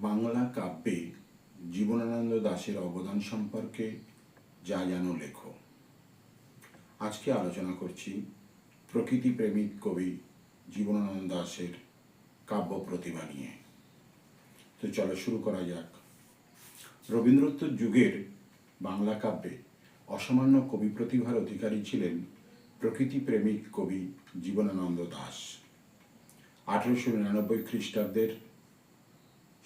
বাংলা কাব্যে জীবনানন্দ দাশের অবদান সম্পর্কে যা জানো লেখো। আজকে আলোচনা করছি প্রকৃতি প্রেমিক কবি জীবনানন্দ দাশের কাব্য প্রতিভা নিয়ে। তো চলো শুরু করা যাক। রবীন্দ্রোত্তর যুগের বাংলা কাব্যে অসামান্য কবি প্রতিভার অধিকারী ছিলেন প্রকৃতি প্রেমিক কবি জীবনানন্দ দাশ। আঠেরোশো নিরানব্বই খ্রিস্টাব্দের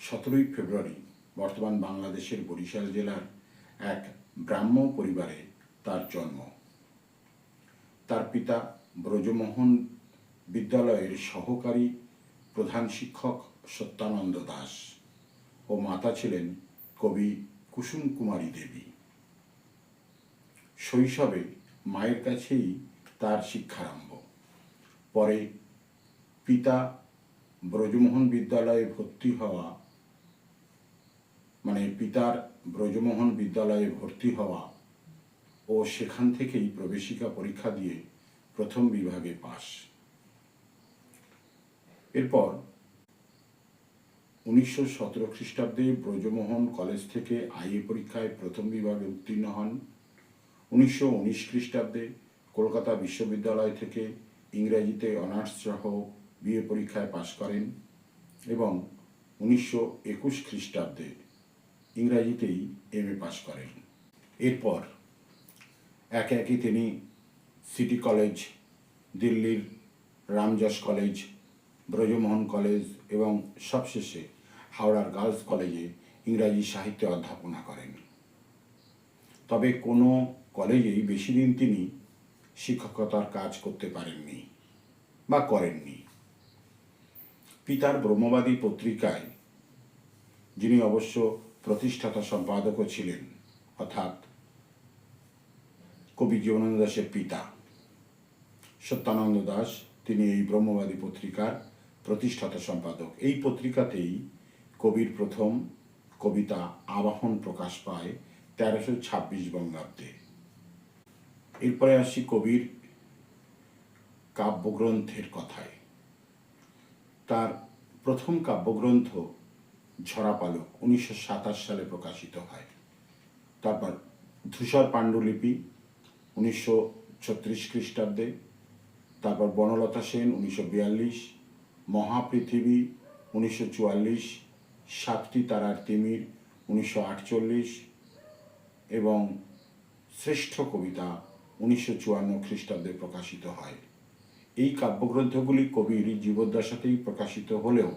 সতেরোই ফেব্রুয়ারি বর্তমান বাংলাদেশের বরিশাল জেলার এক ব্রাহ্ম পরিবারে তার জন্ম। তার পিতা ব্রজমোহন বিদ্যালয়ের সহকারী প্রধান শিক্ষক সত্যানন্দ দাস ও মাতা ছিলেন কবি কুসুম কুমারী দেবী। শৈশবে মায়ের কাছেই তার শিক্ষারম্ভ। পরে পিতা ব্রজমোহন বিদ্যালয়ে ভর্তি হওয়া মানে পিতার ব্রজমোহন বিদ্যালয়ে ভর্তি হওয়া ও সেখান থেকেই প্রবেশিকা পরীক্ষা দিয়ে প্রথম বিভাগে পাশ। এরপর উনিশশো সতেরো খ্রিস্টাব্দে ব্রজমোহন কলেজ থেকে আইএ পরীক্ষায় প্রথম বিভাগে উত্তীর্ণ হন। উনিশশো উনিশ খ্রিস্টাব্দে কলকাতা বিশ্ববিদ্যালয় থেকে ইংরেজিতে অনার্স সহ বিএ পরীক্ষায় পাশ করেন এবং উনিশশো একুশ খ্রিস্টাব্দে ইংরাজিতেই এম এ পাশ করেন। এরপর একে একে তিনি সিটি কলেজ, দিল্লির রামজস কলেজ, ব্রজমোহন কলেজ এবং সবশেষে হাওড়ার গার্লস কলেজে ইংরাজি সাহিত্যে অধ্যাপনা করেন। তবে কোনো কলেজেই বেশি দিন তিনি শিক্ষকতার কাজ করতে পারেননি বা করেননি। পিতার ব্রহ্মবাদী পত্রিকায়, যিনি অবশ্য প্রতিষ্ঠাতা সম্পাদকও ছিলেন, অর্থাৎ কবি জীবনানন্দ দাসের পিতা। সত্যানন্দ দাস তিনি এই ব্রহ্মবাদী পত্রিকার প্রতিষ্ঠাতা সম্পাদক। এই পত্রিকাতেই কবির প্রথম কবিতা আবাহন প্রকাশ পায় তেরোশো ছাব্বিশ বঙ্গাব্দে। এরপরে আসি কবির কাব্যগ্রন্থের কথায়। তার প্রথম কাব্যগ্রন্থ ঝরাপালক উনিশশো সাতাশ সালে প্রকাশিত হয়। তারপর ধূসর পাণ্ডুলিপি উনিশশো ছত্রিশ খ্রিস্টাব্দে, তারপর বনলতা সেন উনিশশো বিয়াল্লিশ, মহাপৃথিবী উনিশশো চুয়াল্লিশ, সাতটি তারার তিমির উনিশশো আটচল্লিশ এবং শ্রেষ্ঠ কবিতা উনিশশো চুয়ান্ন খ্রিস্টাব্দে প্রকাশিত হয়। এই কাব্যগ্রন্থগুলি কবির জীবদ্দশাতেই প্রকাশিত হলেও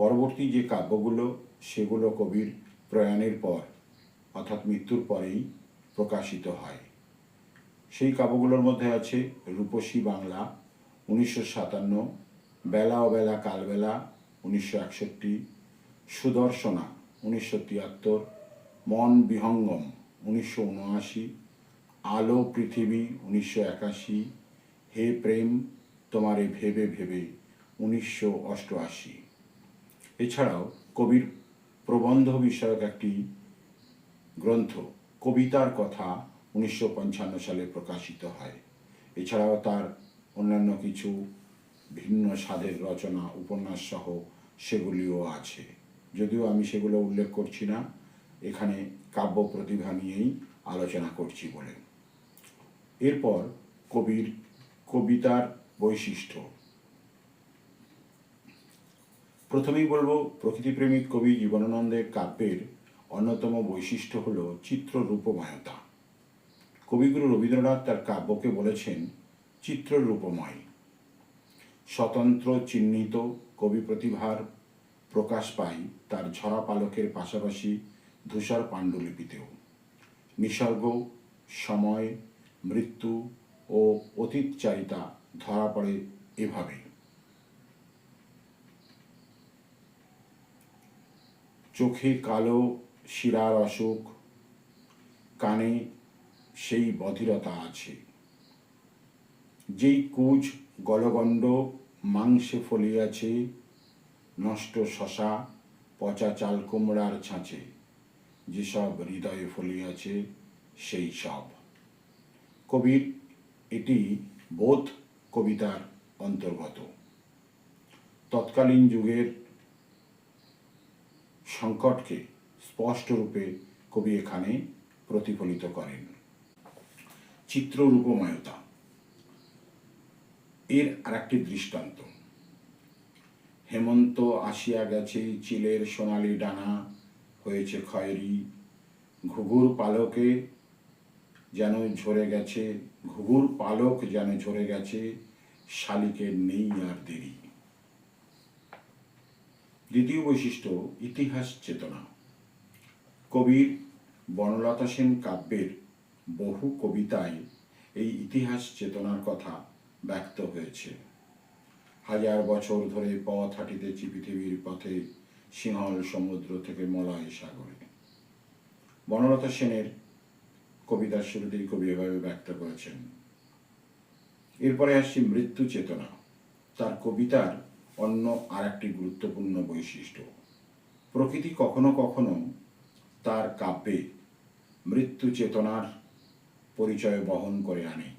পরবর্তী যে কাব্যগুলো, সেগুলো কবির প্রয়াণের পর, অর্থাৎ মৃত্যুর পরেই প্রকাশিত হয়। সেই কাব্যগুলোর মধ্যে আছে রূপসী বাংলা উনিশশো সাতান্ন, বেলা অবেলা কালবেলা উনিশশো একষট্টি, সুদর্শনা উনিশশো তিয়াত্তর, মন বিহঙ্গম উনিশশো উনআশি, আলো পৃথিবী উনিশশো একাশি, হে প্রেম তোমারে ভেবে ভেবে উনিশশো অষ্টআশি। এছাড়াও কবির প্রবন্ধ বিষয়ক একটি গ্রন্থ, কবিতার কথা উনিশশো পঞ্চান্ন সালে প্রকাশিত হয়। এছাড়াও তার অন্যান্য কিছু ভিন্ন স্বাদের রচনা, উপন্যাস সহ সেগুলিও আছে। যদিও আমি সেগুলো উল্লেখ করছি না, এখানে কাব্য প্রতিভা নিয়েই আলোচনা করছি বলে। এরপর কবির কবিতার বৈশিষ্ট্য। প্রথমেই বলব, প্রকৃতিপ্রেমিক কবি জীবনানন্দের কাব্যের অন্যতম বৈশিষ্ট্য হল চিত্ররূপময়তা। কবিগুরু রবীন্দ্রনাথ তার কাব্যকে বলেছেন, চিত্ররূপময়, স্বতন্ত্র, চিহ্নিত, কবি প্রতিভার প্রকাশ পায় তার ঝরা পালকের পাশাপাশি ধূসর পাণ্ডুলিপিতেও। নিসর্গ, সময়, মৃত্যু ও অতীতচারিতা ধরা পড়ে এভাবে চোখে কালো শিরার অসুখ কানে সেই বধিরতা আছে। যেই কুচ গলগণ্ড মাংসে ফলিয়াছে, নষ্ট শশা, পচা চাল কুমড়ার ছাঁচে, যেসব হৃদয়ে ফলিয়াছে সেই সব। কবির এটি বোধ কবিতার অন্তর্গত। তৎকালীন যুগের সংকটকে স্পষ্টরূপে কবি এখানে প্রতিফলিত করেন। চিত্ররূপময়তা। এর আরেকটি দৃষ্টান্ত। হেমন্ত আসিয়া গেছে চিলের সোনালি ডানা, হয়েছে খয়েরি। ঘুঘুর পালকে যেন ঝরে গেছে, ঘুঘুর পালক যেন ঝরে গেছে, শালিকের নেই আর দেরি। দ্বিতীয় বৈশিষ্ট্য, ইতিহাস চেতনা। কবির বনলতা সেন কাব্যের বহু কবিতায় এই ইতিহাস চেতনার কথা ব্যক্ত হয়েছে। হাজার বছর ধরে পথ হাঁটিতেছি পৃথিবীর পথে সিংহল সমুদ্র থেকে মলয় সাগরে। বনলতা সেনের কবিতার শুরুতেই কবি এভাবে ব্যক্ত করেছেন, এরপরে আসছি মৃত্যু চেতনা। তার কবিতার অন্য আর একটি গুরুত্বপূর্ণ বৈশিষ্ট্য। প্রকৃতি কখনো কখনো তার কাব্যে মৃত্যু চেতনার পরিচয় বহন করে আনে।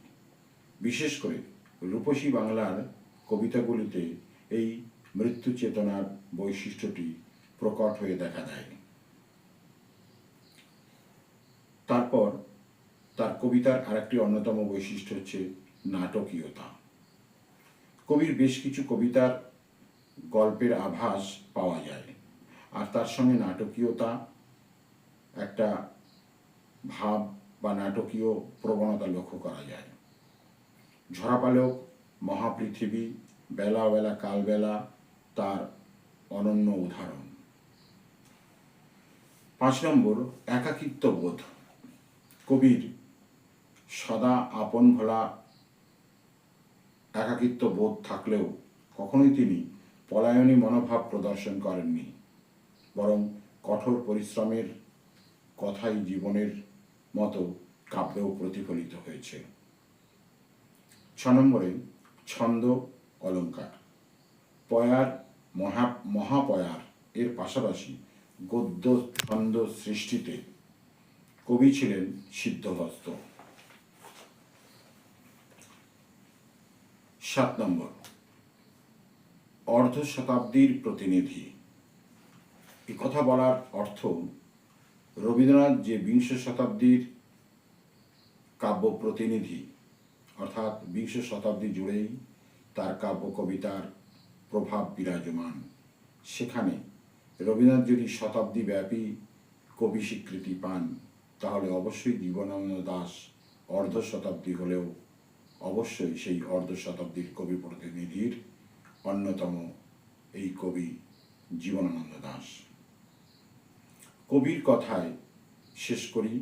বিশেষ করে রূপসী বাংলার কবিতাগুলিতে এই মৃত্যু চেতনার বৈশিষ্ট্যটি প্রকট হয়ে দেখা দেয়। তারপর তার কবিতার আরেকটি অন্যতম বৈশিষ্ট্য হচ্ছে নাটকীয়তা। কবির বেশ কিছু কবিতার গল্পের আভাস পাওয়া যায়। আর তার সঙ্গে নাটকীয়তা, একটা ভাব বা নাটকীয় প্রবণতা লক্ষ্য করা যায়। ঝরাপালক, মহাপৃথিবী, বেলা বেলা কালবেলা তার অনন্য উদাহরণ। পাঁচ নম্বর, একাকিত্ব বোধ। কবির সদা আপন ভোলা একাকিত্ব বোধ থাকলেও কখনোই তিনি পলায়নী মনোভাব প্রদর্শন করেননি, বরং কঠোর পরিশ্রমের কথাই জীবনের মতো কাব্যেও প্রতিফলিত হয়েছে। ছ নম্বরে, ছন্দ, অলঙ্কার। পয়ার, মহা, মহাপয়ার এর পাশাপাশি গদ্য ছন্দ সৃষ্টিতে কবি ছিলেন সিদ্ধহস্ত। সাত নম্বর অর্ধ শতাব্দীর প্রতিনিধি। এ কথা বলার অর্থ রবীন্দ্রনাথ যে বিংশ শতাব্দীর কাব্য প্রতিনিধি, অর্থাৎ বিংশ শতাব্দী জুড়েই তার কাব্য কবিতার প্রভাব বিরাজমান। সেখানে রবীন্দ্রনাথ যদি শতাব্দী ব্যাপী কবি স্বীকৃতি পান, তাহলে অবশ্যই জীবনানন্দ দাস অর্ধ শতাব্দী হলেও অবশ্যই সেই অর্ধ শতাব্দীর কবি প্রতিনিধির অন্যতম এই কবি জীবনানন্দ দাস। কবির কথায় শেষ করি।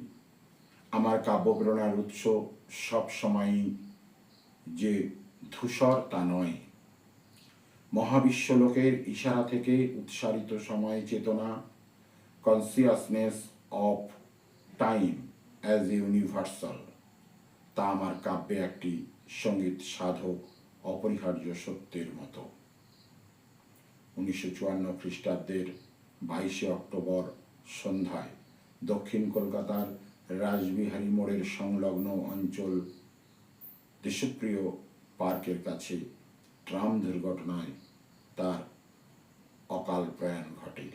আমার কাব্যপ্রেরণার উৎস সব সময়ই যে ধূসর তা নয়। মহাবিশ্বলোকের ইশারা থেকে উৎসারিত সময় চেতনা consciousness of time as universal তা আমার কাব্যে একটি সংগীত সাধক অপরিহার্য সত্যের মতো। উনিশশো চুয়ান্ন খ্রিস্টাব্দের বাইশে অক্টোবর সন্ধ্যায় দক্ষিণ কলকাতার রাসবিহারী মোড়ের সংলগ্ন অঞ্চল দেশপ্রিয় পার্কের কাছে ট্রাম দুর্ঘটনায় তার অকাল প্রয়াণ ঘটে।